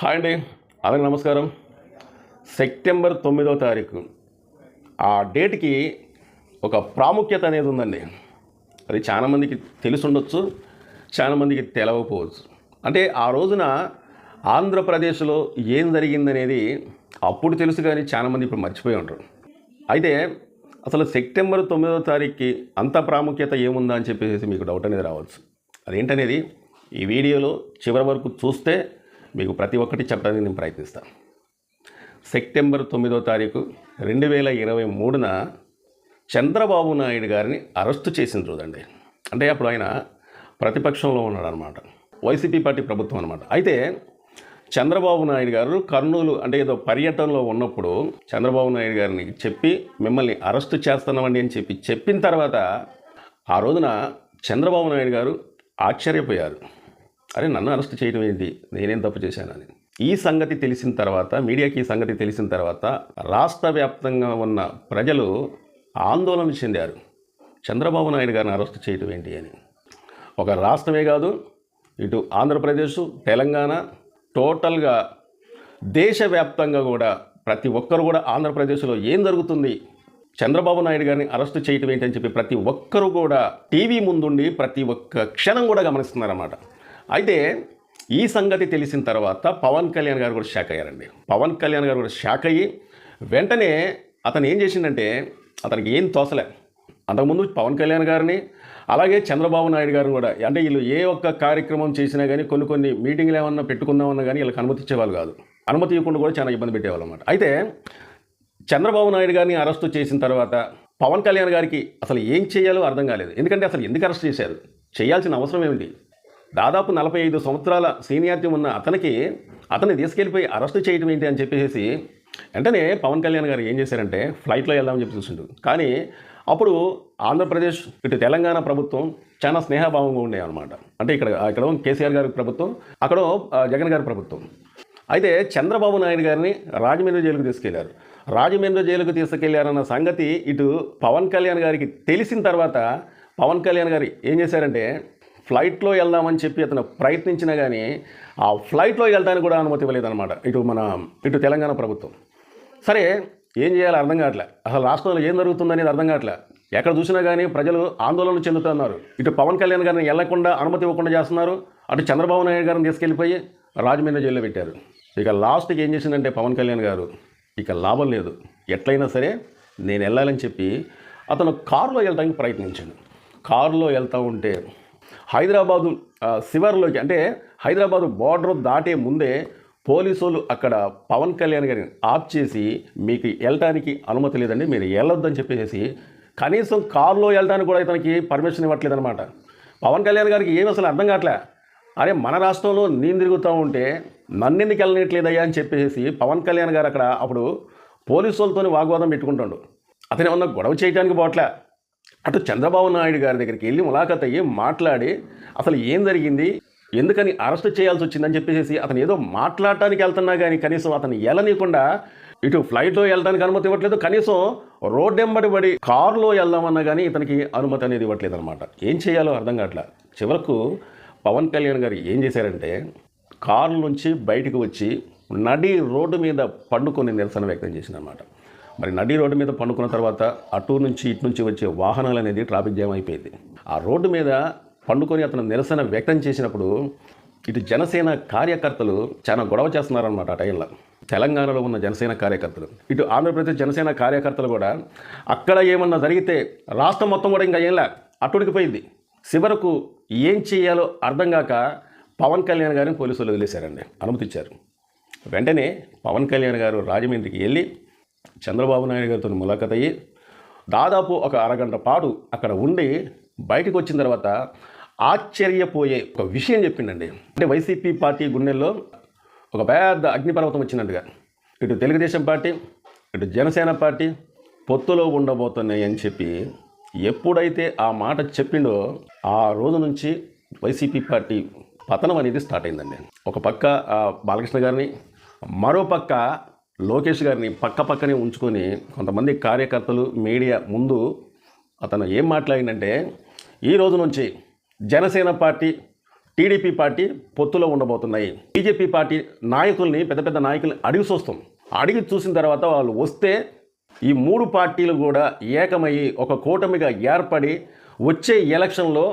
Hi అండి. అలాగే నమస్కారం. సెప్టెంబర్ తొమ్మిదో తారీఖు. ఆ డేట్కి ఒక ప్రాముఖ్యత అనేది ఉందండి. అది చాలామందికి తెలిసి ఉండొచ్చు చాలామందికి తెలవకపోవచ్చు. అంటే ఆ రోజున ఆంధ్రప్రదేశ్లో ఏం జరిగిందనేది అప్పుడు తెలుసు కానీ చాలామంది ఇప్పుడు మర్చిపోయి ఉంటారు. అయితే అసలు సెప్టెంబర్ తొమ్మిదో తారీఖుకి అంత ప్రాముఖ్యత ఏముందా అని చెప్పేసి మీకు డౌట్ అనేది రావచ్చు. అదేంటనేది ఈ వీడియోలో చివరి వరకు చూస్తే మీకు ప్రతి ఒక్కటి చెప్పడానికి నేను ప్రయత్నిస్తాను సెప్టెంబర్ తొమ్మిదో తారీఖు రెండు వేల ఇరవై మూడున చంద్రబాబు నాయుడు గారిని అరెస్టు చేసిన రోజండి. అంటే అప్పుడు ఆయన ప్రతిపక్షంలో ఉన్నాడు అనమాట వైసీపీ పార్టీ ప్రభుత్వం అనమాట అయితే చంద్రబాబు నాయుడు గారు కర్నూలు అంటే ఏదో పర్యటనలో ఉన్నప్పుడు చంద్రబాబు నాయుడు గారిని చెప్పి మిమ్మల్ని అరెస్టు చేస్తున్నామండి అని చెప్పి చెప్పిన తర్వాత ఆ రోజున చంద్రబాబు నాయుడు గారు ఆశ్చర్యపోయారు. అరే నన్ను అరెస్ట్ చేయడం ఏంటి? నేనేం తప్పు చేశానని ఈ సంగతి తెలిసిన తర్వాత మీడియాకి ఈ సంగతి తెలిసిన తర్వాత రాష్ట్ర వ్యాప్తంగా ఉన్న ప్రజలు ఆందోళన చెందారు. చంద్రబాబు నాయుడు గారిని అరెస్ట్ చేయడం ఏంటి అని. ఒక రాష్ట్రమే కాదు ఇటు ఆంధ్రప్రదేశ్ తెలంగాణ టోటల్గా దేశవ్యాప్తంగా కూడా ప్రతి ఒక్కరు కూడా ఆంధ్రప్రదేశ్లో ఏం జరుగుతుంది? చంద్రబాబు నాయుడు గారిని అరెస్ట్ చేయటం ఏంటని చెప్పి ప్రతి ఒక్కరు కూడా టీవీ ముందుండి ప్రతి ఒక్క క్షణం కూడా గమనిస్తున్నారన్నమాట. అయితే ఈ సంగతి తెలిసిన తర్వాత పవన్ కళ్యాణ్ గారు కూడా షాక్ అయ్యారండి. పవన్ కళ్యాణ్ గారు కూడా షాక్ అయ్యి వెంటనే అతను ఏం చేసిండంటే అతనికి ఏం తోసలే. అంతకుముందు పవన్ కళ్యాణ్ గారిని అలాగే చంద్రబాబు నాయుడు గారిని కూడా అంటే వీళ్ళు ఏ ఒక్క కార్యక్రమం చేసినా కానీ కొన్ని కొన్ని మీటింగ్లు ఏమన్నా పెట్టుకుందామన్నా కానీ వీళ్ళకి అనుమతి ఇచ్చేవాళ్ళు కాదు. అనుమతి ఇవ్వకుండా కూడా చాలా ఇబ్బంది పెట్టేవాళ్ళు అనమాట అయితే చంద్రబాబు నాయుడు గారిని అరెస్టు చేసిన తర్వాత పవన్ కళ్యాణ్ గారికి అసలు ఏం చేయాలో అర్థం కాలేదు. ఎందుకంటే అసలు ఎందుకు అరెస్ట్ చేశారు? చేయాల్సిన అవసరం ఏమిటి? దాదాపు నలభై ఐదు సంవత్సరాల సీనియారిటీ ఉన్న అతనికి అతన్ని తీసుకెళ్ళిపోయి అరెస్ట్ చేయడం ఏంటి అని చెప్పేసి వెంటనే పవన్ కళ్యాణ్ గారు ఏం చేశారంటే ఫ్లైట్లో వెళ్దామని చెప్పి చూసిండు. కానీ అప్పుడు ఆంధ్రప్రదేశ్ ఇటు తెలంగాణ ప్రభుత్వం చాలా స్నేహభావంగా ఉండేవి అనమాట అంటే ఇక్కడ ఇక్కడ కేసీఆర్ గారి ప్రభుత్వం అక్కడ జగన్ గారి ప్రభుత్వం. అయితే చంద్రబాబు నాయుడు గారిని రాజమండ్రి జైలుకు తీసుకెళ్ళారు. రాజమండ్రి జైలుకు తీసుకెళ్ళారన్న సంగతి ఇటు పవన్ కళ్యాణ్ గారికి తెలిసిన తర్వాత పవన్ కళ్యాణ్ గారు ఏం చేశారంటే ఫ్లైట్లో వెళ్దామని చెప్పి అతను ప్రయత్నించినా కానీ ఆ ఫ్లైట్లో వెళ్ళడానికి కూడా అనుమతి ఇవ్వలేదన్నమాట. ఇటు మన ఇటు తెలంగాణ ప్రభుత్వం. సరే ఏం చేయాలో అర్థం కావట్లే. అసలు రాష్ట్రంలో ఏం జరుగుతుందనేది అర్థం కావట్లే. ఎక్కడ చూసినా కానీ ప్రజలు ఆందోళన చెందుతున్నారు. ఇటు పవన్ కళ్యాణ్ గారిని వెళ్ళకుండా అనుమతి ఇవ్వకుండా చేస్తున్నారు. అటు చంద్రబాబు నాయుడు గారిని తీసుకెళ్ళిపోయి రాజమండ్రి జైల్లో పెట్టారు. ఇక లాస్ట్కి ఏం చేసిందంటే పవన్ కళ్యాణ్ గారు ఇక లాభం లేదు. ఎట్లయినా సరే నేను వెళ్ళాలని చెప్పి అతను కారులో వెళ్ళడానికి ప్రయత్నించాడు. కారులో వెళ్తూ ఉంటే హైదరాబాదు శివర్లోకి అంటే హైదరాబాదు బార్డర్ దాటే ముందే పోలీసులు అక్కడ పవన్ కళ్యాణ్ గారిని ఆఫ్ చేసి మీకు వెళ్ళటానికి అనుమతి లేదండి మీరు వెళ్ళొద్దని చెప్పేసి కనీసం కారులో వెళ్ళడానికి కూడా ఇతనికి పర్మిషన్ ఇవ్వట్లేదన్నమాట. పవన్ కళ్యాణ్ గారికి ఏమి అసలు అర్థం కావట్లే. అరే మన రాష్ట్రంలో నేను తిరుగుతూ ఉంటే నన్నెందుకు వెళ్ళనట్లేదయ్యా అని చెప్పేసి పవన్ కళ్యాణ్ గారు అక్కడ అప్పుడు పోలీసు వాగ్వాదం పెట్టుకుంటాడు. అతను ఏమన్నా గొడవ చేయడానికి పోవట్లే. అటు చంద్రబాబు నాయుడు గారి దగ్గరికి వెళ్ళి ములాఖత్ అయ్యి మాట్లాడి అసలు ఏం జరిగింది? ఎందుకని అరెస్ట్ చేయాల్సి వచ్చిందని చెప్పేసి అతను ఏదో మాట్లాడటానికి వెళ్తున్నా కానీ కనీసం అతను ఎలనీయకుండా ఇటు ఫ్లైట్లో వెళ్ళడానికి అనుమతి ఇవ్వట్లేదు. కనీసం రోడ్డెంబడి పడి కారులో వెళ్దామన్నా కానీ ఇతనికి అనుమతి అనేది ఇవ్వట్లేదు అనమాట ఏం చేయాలో అర్థం కావట్లా? చివరకు పవన్ కళ్యాణ్ గారు ఏం చేశారంటే కారు నుంచి బయటకు వచ్చి నడి రోడ్డు మీద పండుకొని నిరసన వ్యక్తం చేసిందన్నమాట. మరి నడి రోడ్డు మీద పండుకున్న తర్వాత అటు నుంచి ఇటు నుంచి వచ్చే వాహనాలు అనేది ట్రాఫిక్ జామ్ అయిపోయింది. ఆ రోడ్డు మీద పండుకొని అతను నిరసన వ్యక్తం చేసినప్పుడు ఇటు జనసేన కార్యకర్తలు చాలా గొడవ చేస్తున్నారనమాట ఆ టైంలో. తెలంగాణలో ఉన్న జనసేన కార్యకర్తలు ఇటు ఆంధ్రప్రదేశ్ జనసేన కార్యకర్తలు కూడా అక్కడ ఏమన్నా జరిగితే రాష్ట్రం మొత్తం కూడా ఇంకా ఏంలా అట్టుడికిపోయింది చివరకు ఏం చేయాలో అర్థం కాక పవన్ కళ్యాణ్ గారిని పోలీసులు వదిలేశారండి అనుమతిచ్చారు. వెంటనే పవన్ కళ్యాణ్ గారు రాజమండ్రికి వెళ్ళి చంద్రబాబు నాయుడు గారితో ములాఖత్ అయ్యి దాదాపు ఒక అరగంట పాటు అక్కడ ఉండి బయటకు వచ్చిన తర్వాత ఆశ్చర్యపోయే ఒక విషయం చెప్పిండండి. అంటే వైసీపీ పార్టీ గుండెల్లో ఒక పెద్ద అగ్నిపర్వతం వచ్చినట్టుగా ఇటు తెలుగుదేశం పార్టీ ఇటు జనసేన పార్టీ పొత్తులో ఉండబోతున్నాయి అని చెప్పి ఎప్పుడైతే ఆ మాట చెప్పిండో ఆ రోజు నుంచి వైసీపీ పార్టీ పతనం అనేది స్టార్ట్ అయిందండి. ఒక పక్క బాలకృష్ణ గారిని మరో పక్క లోకేష్ గారిని పక్క పక్కనే ఉంచుకొని కొంతమంది కార్యకర్తలు మీడియా ముందు అతను ఏం మాట్లాడిందంటే ఈ రోజు నుంచి జనసేన పార్టీ టీడీపీ పార్టీ పొత్తులో ఉండబోతున్నాయి. బీజేపీ పార్టీ నాయకుల్ని పెద్ద పెద్ద నాయకుల్ని అడిగి చూస్తాం. అడిగి చూసిన తర్వాత వాళ్ళు వస్తే ఈ మూడు పార్టీలు కూడా ఏకమయ్యి ఒక కూటమిగా ఏర్పడి వచ్చే ఎలక్షన్లో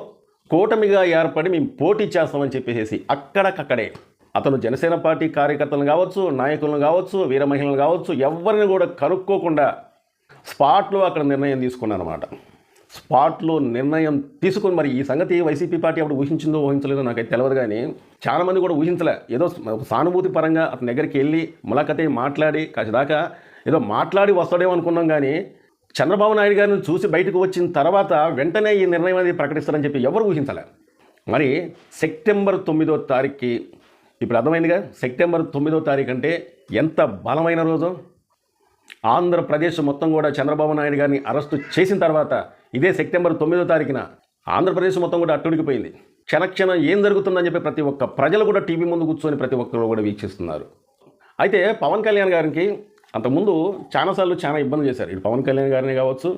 కూటమిగా ఏర్పడి మేము పోటీ చేస్తామని చెప్పేసి అక్కడకక్కడే అతను జనసేన పార్టీ కార్యకర్తలను కావచ్చు నాయకులను కావచ్చు వీర మహిళలు కావచ్చు ఎవరిని కూడా కనుక్కోకుండా స్పాట్లో అక్కడ నిర్ణయం తీసుకున్నానమాట అనమాట స్పాట్లో నిర్ణయం తీసుకుని మరి ఈ సంగతి వైసీపీ పార్టీ అప్పుడు ఊహించిందో ఊహించలేదో నాకైతే తెలియదు కానీ చాలామంది కూడా ఊహించలే. ఏదో సానుభూతి పరంగా అతని దగ్గరికి వెళ్ళి ములాఖతే మాట్లాడి కాసేదాకా ఏదో మాట్లాడి వస్తాడేమో అనుకున్నాం కానీ చంద్రబాబు నాయుడు గారిని చూసి బయటకు వచ్చిన తర్వాత వెంటనే ఈ నిర్ణయం అనేది ప్రకటిస్తారని చెప్పి ఎవరు ఊహించలే. మరి సెప్టెంబర్ తొమ్మిదో తారీఖుకి ఇప్పుడు అర్థమైందిగా? సెప్టెంబర్ తొమ్మిదో తారీఖు అంటే ఎంత బలమైన రోజు? ఆంధ్రప్రదేశ్ మొత్తం కూడా చంద్రబాబు నాయుడు గారిని అరెస్టు చేసిన తర్వాత ఇదే సెప్టెంబర్ తొమ్మిదో తారీఖున ఆంధ్రప్రదేశ్ మొత్తం కూడా అట్టుడికిపోయింది. క్షణక్షణం ఏం జరుగుతుందని చెప్పి ప్రతి ఒక్క ప్రజలు కూడా టీవీ ముందు కూర్చొని ప్రతి ఒక్కరు కూడా వీక్షిస్తున్నారు. అయితే పవన్ కళ్యాణ్ గారికి అంతకుముందు చాలాసార్లు చాలా ఇబ్బంది చేశారు. ఇటు పవన్ కళ్యాణ్ గారిని కావచ్చు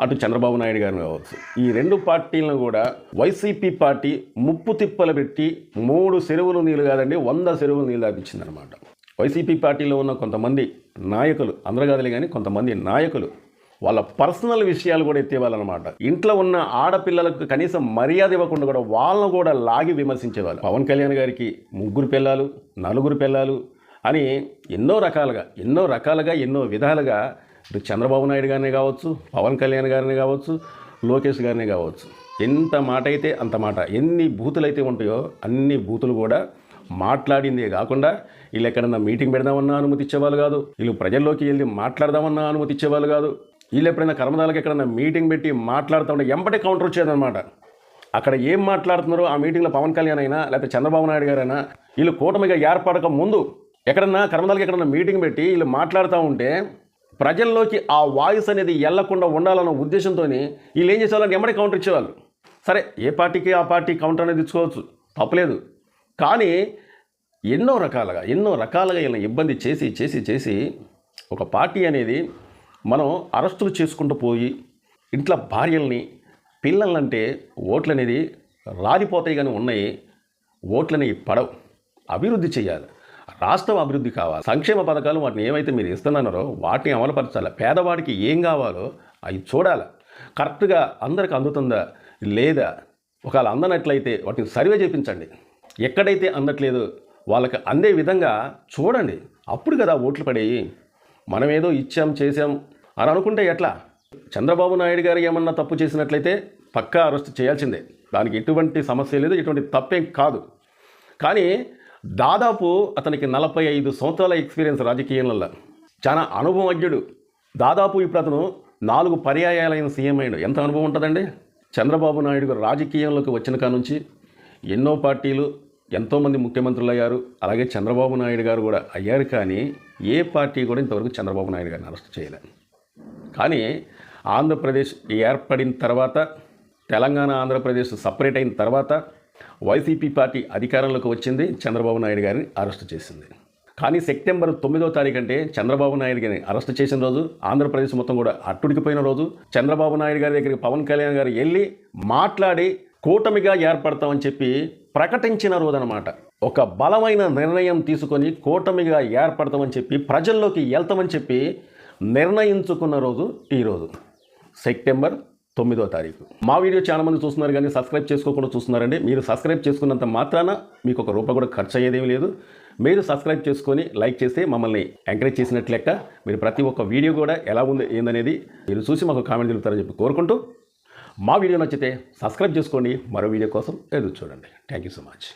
అటు చంద్రబాబు నాయుడు గారిని కావచ్చు. ఈ రెండు పార్టీలను కూడా వైసీపీ పార్టీ ముప్పు తిప్పలు పెట్టి మూడు చెరువులు నీళ్ళు కాదండి వంద చెరువులు నీళ్ళు తాపించిందనమాట వైసీపీ పార్టీలో ఉన్న కొంతమంది నాయకులు అందరూ కాదులే కానీ కొంతమంది నాయకులు వాళ్ళ పర్సనల్ విషయాలు కూడా ఎత్తేవాళ్ళనమాట ఇంట్లో ఉన్న ఆడపిల్లలకు కనీసం మర్యాద ఇవ్వకుండా కూడా వాళ్ళను కూడా లాగి విమర్శించేవాళ్ళు. పవన్ కళ్యాణ్ గారికి ముగ్గురు పిల్లలు నలుగురు పిల్లలు అని ఎన్నో రకాలుగా ఎన్నో రకాలుగా ఎన్నో విధాలుగా చంద్రబాబు నాయుడు గారిని కావచ్చు పవన్ కళ్యాణ్ గారిని కావచ్చు లోకేష్ గారిని కావచ్చు. ఎంత మాట అయితే అంత మాట. ఎన్ని బూతులు అయితే ఉంటాయో అన్ని బూతులు కూడా మాట్లాడిందే కాకుండా వీళ్ళు ఎక్కడన్నా మీటింగ్ పెడదామన్నా అనుమతి ఇచ్చేవాళ్ళు కాదు. వీళ్ళు ప్రజల్లోకి వెళ్ళి మాట్లాడదామన్నా అనుమతి ఇచ్చేవాళ్ళు కాదు. వీళ్ళు ఎప్పుడైనా కర్మదాలకు ఎక్కడన్నా మీటింగ్ పెట్టి మాట్లాడుతూ ఉంటే ఎంబటే కౌంటర్ వచ్చేదన్నమాట. అక్కడ ఏం మాట్లాడుతున్నారో ఆ మీటింగ్లో పవన్ కళ్యాణ్ అయినా లేకపోతే చంద్రబాబు నాయుడు గారైనా వీళ్ళు కూటమిగా ఏర్పడక ముందు ఎక్కడన్నా కర్మదాలకి ఎక్కడన్నా మీటింగ్ పెట్టి వీళ్ళు మాట్లాడుతూ ఉంటే ప్రజల్లోకి ఆ వాయిస్ అనేది వెళ్ళకుండా ఉండాలన్న ఉద్దేశంతో వీళ్ళు ఏం చేసేవాళ్ళని ఎమ్మడే కౌంటర్ ఇచ్చేవాళ్ళు. సరే ఏ పార్టీకి ఆ పార్టీ కౌంటర్ అనేది ఇచ్చుకోవచ్చు. తప్పలేదు కానీ ఎన్నో రకాలుగా ఎన్నో రకాలుగా వీళ్ళని ఇబ్బంది చేసి చేసి చేసి ఒక పార్టీ అనేది మనం అరెస్టులు చేసుకుంటూ పోయి ఇంట్లో భార్యల్ని పిల్లలంటే ఓట్లు అనేది రాలిపోతాయి కానీ ఉన్నాయి. ఓట్లని పడవు. అభివృద్ధి చేయాలి. రాష్ట్రం అభివృద్ధి కావాలి. సంక్షేమ పథకాలు వాటిని ఏమైతే మీరు ఇస్తున్నారో వాటిని అమలుపరచాలి. పేదవాడికి ఏం కావాలో అవి చూడాలి. కరెక్ట్గా అందరికి అందుతుందా? లేదా? ఒకవేళ అందనట్లయితే వాటిని సర్వే చేయించండి ఎక్కడైతే అందట్లేదు వాళ్ళకి అందే విధంగా చూడండి. అప్పుడు కదా ఓట్లు పడేయి. మనమేదో ఇచ్చాం చేసాం అని అనుకుంటే ఎట్లా? చంద్రబాబు నాయుడు గారు ఏమన్నా తప్పు చేసినట్లయితే పక్కా అరెస్ట్ చేయాల్సిందే. దానికి ఎటువంటి సమస్య లేదు ఎటువంటి తప్పేం కాదు. కానీ దాదాపు అతనికి నలభై ఐదు సంవత్సరాల ఎక్స్పీరియన్స్ రాజకీయంలో. చాలా అనుభవజ్ఞుడు. దాదాపు ఇప్పుడు అతను నాలుగు పర్యాయాలైన సీఎం అయ్యాడు. ఎంత అనుభవం ఉంటుందండి? చంద్రబాబు నాయుడు గారు రాజకీయంలోకి వచ్చిన కాడ నుంచి ఎన్నో పార్టీలు ఎంతోమంది ముఖ్యమంత్రులు అయ్యారు. అలాగే చంద్రబాబు నాయుడు గారు కూడా అయ్యారు. కానీ ఏ పార్టీ కూడా ఇంతవరకు చంద్రబాబు నాయుడు గారిని అరెస్ట్ చేయలేదు కానీ ఆంధ్రప్రదేశ్ ఏర్పడిన తర్వాత తెలంగాణ ఆంధ్రప్రదేశ్ సపరేట్ అయిన తర్వాత వైసీపీ పార్టీ అధికారంలోకి వచ్చింది చంద్రబాబు నాయుడు గారిని అరెస్ట్ చేసింది. కానీ సెప్టెంబర్ తొమ్మిదో తారీఖు అంటే చంద్రబాబు నాయుడు గారిని అరెస్ట్ చేసిన రోజు ఆంధ్రప్రదేశ్ మొత్తం కూడా అట్టుడికిపోయిన రోజు చంద్రబాబు నాయుడు గారి దగ్గరికి పవన్ కళ్యాణ్ గారు వెళ్ళి మాట్లాడి కూటమిగా ఏర్పడతామని చెప్పి ప్రకటించిన రోజు అనమాట ఒక బలమైన నిర్ణయం తీసుకొని కూటమిగా ఏర్పడతామని చెప్పి ప్రజల్లోకి వెళ్తామని చెప్పి నిర్ణయించుకున్న రోజు ఈరోజు సెప్టెంబర్ తొమ్మిదో తారీఖు. మా వీడియో చాలా మంది చూస్తున్నారు కానీ సబ్స్క్రైబ్ చేసుకోకుండా చూస్తున్నారండి. మీరు సబ్స్క్రైబ్ చేసుకున్నంత మాత్రాన మీకు ఒక రూపాయి కూడా ఖర్చు అయ్యేదేమీ లేదు. మీరు సబ్స్క్రైబ్ చేసుకొని లైక్ చేస్తే మమ్మల్ని ఎంకరేజ్ చేసినట్లు లెక్క మీరు ప్రతి ఒక్క వీడియో కూడా ఎలా ఉంది ఏందనేది మీరు చూసి మాకు కామెంట్ తెలుపుతారని చెప్పి కోరుకుంటూ మా వీడియో నచ్చితే సబ్స్క్రైబ్ చేసుకోండి. మరో వీడియో కోసం ఎదురు చూడండి. Thank you so much